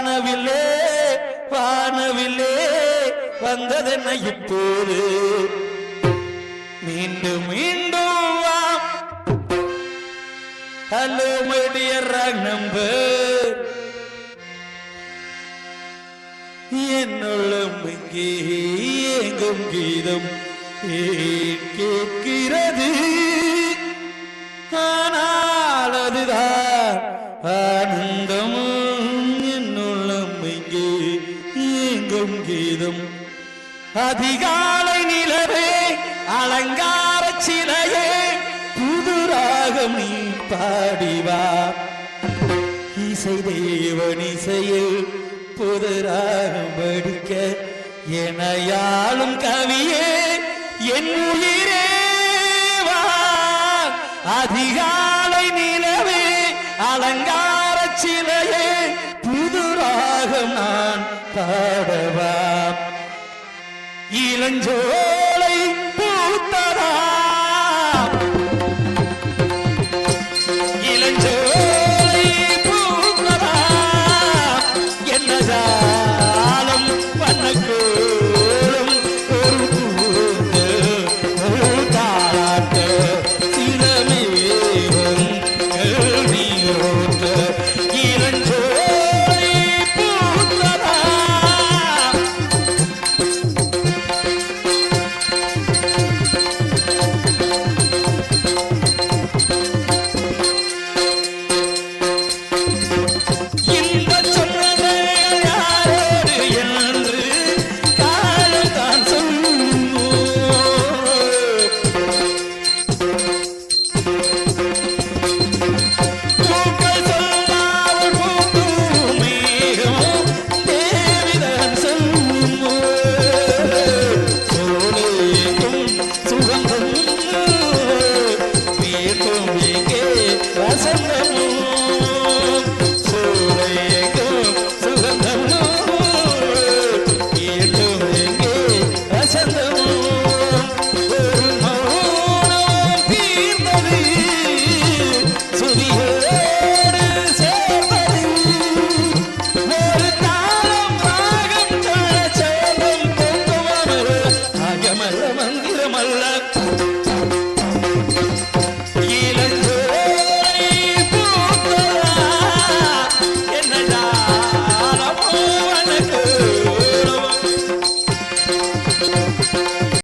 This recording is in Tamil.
வானவில்லே வானவில்லே வந்ததென்ன இப்போது? மீண்டும் மீண்டும் வா. ஹலோ மை டியர் நம்பர் என்னுள்ளம் இங்கே எங்கும் கீதம் ஏன் கேட்கிறது? ஆனால் நீங்கும் கீதம். அதிகாலை நிலவே அலங்கார சிலையே புது ராகம் நீ பாடிவா இசை தேவன் இசையில் புது ராகம் படிக்க எனையாளும் கவியே என் உயிரே வா. அதிகாலை நிலவே பாடவா இளஞ்சோலை